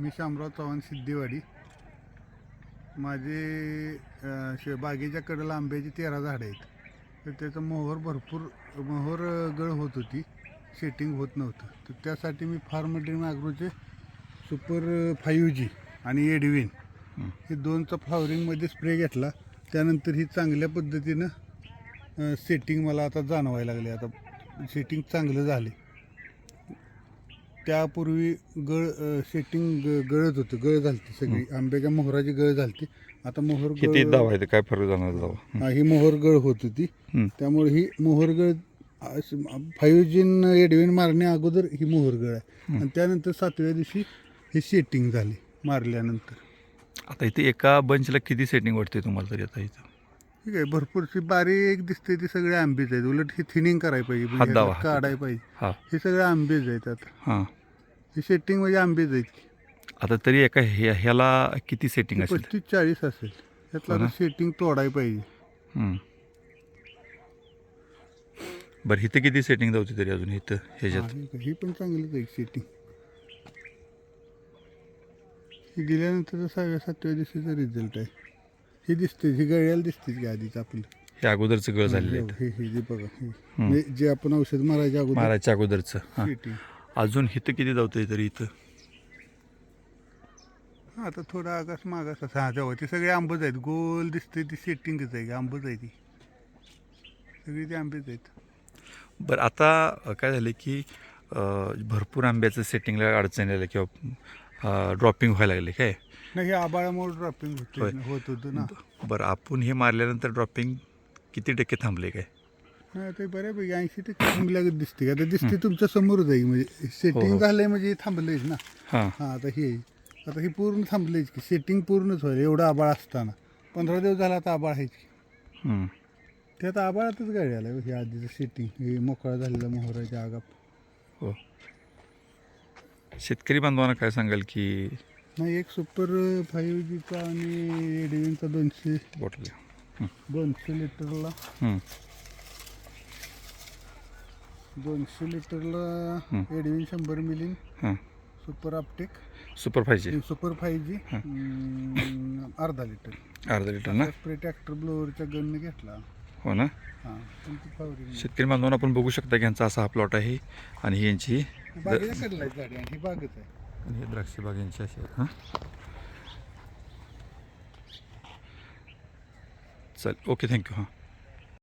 मी शामराव चव्हाण सिद्धिवाडी. माझे शे बागेच्या कडेला आंब्याची तेरा झाडं आहेत. तर त्याचं मोहर भरपूर मोहर गळ होत होती. सेटिंग होत नव्हतं. तर त्यासाठी मी फार्म ड्रीम ॲग्रोचे सुपर फाईव्ह जी आणि एडविन हे. दोनचा फ्लॉवरिंगमध्ये स्प्रे घेतला. त्यानंतर ही चांगल्या पद्धतीनं सेटिंग मला आता जाणवायला लागले. आता सेटिंग चांगलं झाले. त्यापूर्वी गळ सेटिंग गळत होतं गळ झालती सगळी. आंब्याच्या मोहराची गळ झालती. आता मोहर किती गळ आहे ते काय फरक जाणार दावा हा, ही मोहर गळ होत होती. त्यामुळे ही मोहर गळ फाईव्ह जीन एडविन मारण्या अगोदर ही मोहर गळ आहे. आणि त्यानंतर सातव्या दिवशी ही सेटिंग झाली मारल्यानंतर. आता इथे एका बंचला किती सेटिंग वाटते तुम्हाला तरी आता इथं? ठीक आहे भरपूरशी बारीक दिसते ती सगळे आंबेच आहेत. उलट ही थिनिंग करायला पाहिजे. हात म्हणजे दावा. ह्याला काढायला पाहिजे. हा. हे सगळे आंबेच आहेत आता. हां. ही सेटिंग म्हणजे आंबेच आहेत आता तरी एका हे ह्याला किती सेटिंग असेल? पस्तीस चाळीस असेल हो? आता सेटिंग तोडायला पाहिजे. हं. बरं इथं किती सेटिंग जाऊची तरी अजून? इथं ह्याच्यात? हा, ही- ही पण चांगलीच आहे सेटिंग ही दिल्यानंतर सहाव्या सातव्या दिवशीचा रिझल्ट आहे. ही दिसते ही गळ्याला दिसते की आधीच आपलं हे अगोदरचं गळ झालेलं आहे हे हे जे बघा हे. म्हणजे जे आपण औषध मारायच्या अगोदर मारायच्या अगोदरचं हां. सेटिंग अजून इथं किती जावतंय तरी इथं? हा आता थोडा आकाश मागास असा हा जेव्हा ते सगळे आंबच आहेत. गोल दिसते ती सेटिंगच आहे. आंबच आहे ती. सगळी ती आंबेच आहेत. बरं आता काय झालं की भरपूर आंब्याचं सेटिंगला अडचण आलं किंवा ड्रॉपिंग व्हायला लागले काय? नाही हे आबाळामुळे ड्रॉपिंग. होते होत होतं ना. बरं आपण हे मारल्यानंतर ड्रॉपिंग किती टक्के थांबले काय? हा ते बऱ्यापैकी ऐंशी टक्के थांबल्यागत दिसते. का आता दिसते तुमच्या समोरच आहे म्हणजे सेटिंग हो. झालंय म्हणजे थांबलंयच ना. हां. हा आता हे आता हे पूर्ण थांबलंयच की सेटिंग पूर्णच होईल एवढं आबाळ असताना. पंधरा दिवस झाला आता आबाळ आहेच की. हं. ते आता आबाळातच गाडी आलं हे आधीचं सेटिंग हे मोकळा झालेला मोहराच्या आगाप. हो. शेतकरी बांधवांना काय सांगाल की नाही एक सुपर फाईव्ह जीचा आणि एडविनचा दोनशे बॉटल दोनशे लिटरला. हं. दोनशे लिटरला. एडविन शंभर मिली हां. सुपर आपटेक सुपर फायचे सुपर फाईव्ह जी अर्धा लिटर. अर्धा लिटर ना? स्प्रे ट्रॅक्टर ब्लोअरच्या गनने घेतला. हो ना? हां शेतकरी बांधवांना आपण बघू शकता की यांचा असा हा प्लॉट आहे आणि ही यांची ही बागच आहे. आणि हे द्राक्षी बाग यांची अशी आहे हां? चल ओके थँक्यू हां.